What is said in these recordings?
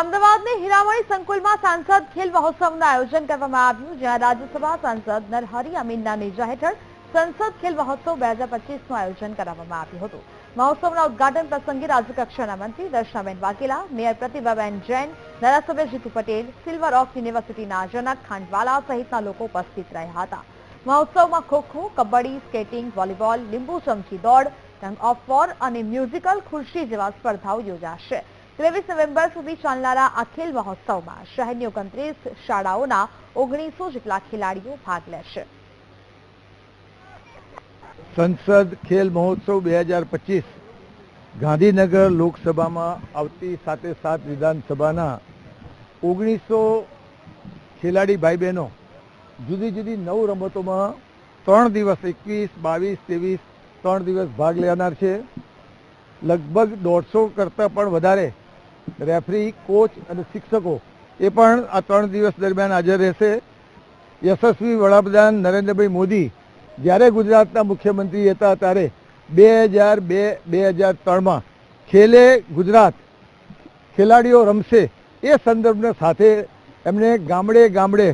અમદાવાદની હીરામણી સંકુલમાં સાંસદ ખેલ મહોત્સવનું આયોજન કરવામાં આવ્યું, જ્યાં રાજ્યસભા સાંસદ નરહરી અમીનના નેજા હેઠળ સંસદ ખેલ મહોત્સવ બે હજાર આયોજન કરવામાં આવ્યું હતું. મહોત્સવના ઉદઘાટન પ્રસંગે રાજ્યકક્ષાના મંત્રી દર્શનાબેન વાઘેલા, મેયર પ્રતિભાબેન જૈન, ધારાસભ્ય જીતુ પટેલ, સિલ્વર ઓફ યુનિવર્સિટીના જનક ખાંડવાલા સહિતના લોકો ઉપસ્થિત રહ્યા હતા. મહોત્સવમાં ખોખો કબડ્ડી, સ્કેટિંગ, વોલીબોલ, લીંબુ ચમચી દોડ, ટંગ ઓફ વોર અને મ્યુઝિકલ ખુરશી જેવા સ્પર્ધાઓ યોજાશે. ત્રેવીસ નવેમ્બર સુધી ચાલનારા આ ખેલ મહોત્સવમાં શહેરની ઓગણત્રીસ શાળાઓના ઓગણીસો જેટલા ખેલાડીઓ ભાગ લેશે. સંસદ ખેલ મહોત્સવ બે ગાંધીનગર લોકસભામાં આવતી સાથે સાત વિધાનસભાના ઓગણીસો ખેલાડી ભાઈ બહેનો જુદી જુદી નવ રમતોમાં ત્રણ દિવસ એકવીસ, બાવીસ, ત્રેવીસ, ત્રણ દિવસ ભાગ લેનાર છે. લગભગ દોઢસો કરતાં પણ વધારે રેફરી, કોચ અને શિક્ષકો એ પણ આ ત્રણ દિવસ દરમિયાન હાજર રહેશે. યશસ્વી વડાપ્રધાન નરેન્દ્રભાઈ મોદી જ્યારે ગુજરાતના મુખ્યમંત્રી હતા ત્યારે બે હજાર બે બે હજાર ત્રણમાં ખેલે ગુજરાત, ખેલાડીઓ રમશે એ સંદર્ભને સાથે એમણે ગામડે ગામડે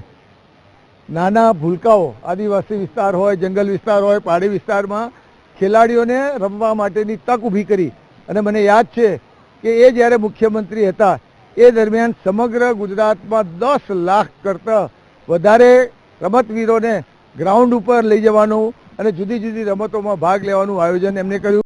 નાના ભૂલકાઓ, આદિવાસી વિસ્તાર હોય, જંગલ વિસ્તાર હોય પહાડી વિસ્તારમાં ખેલાડીઓને રમવા માટેની તક ઊભી કરી. અને મને યાદ છે કે એ જ્યારે મુખ્યમંત્રી હતા, એ દરમિયાન સમગ્ર ગુજરાતમાં દસ લાખ કરતાં વધારે રમતવીરોને ગ્રાઉન્ડ ઉપર લઈ જવાનું અને જુદી જુદી રમતોમાં ભાગ લેવાનું આયોજન એમને કર્યું.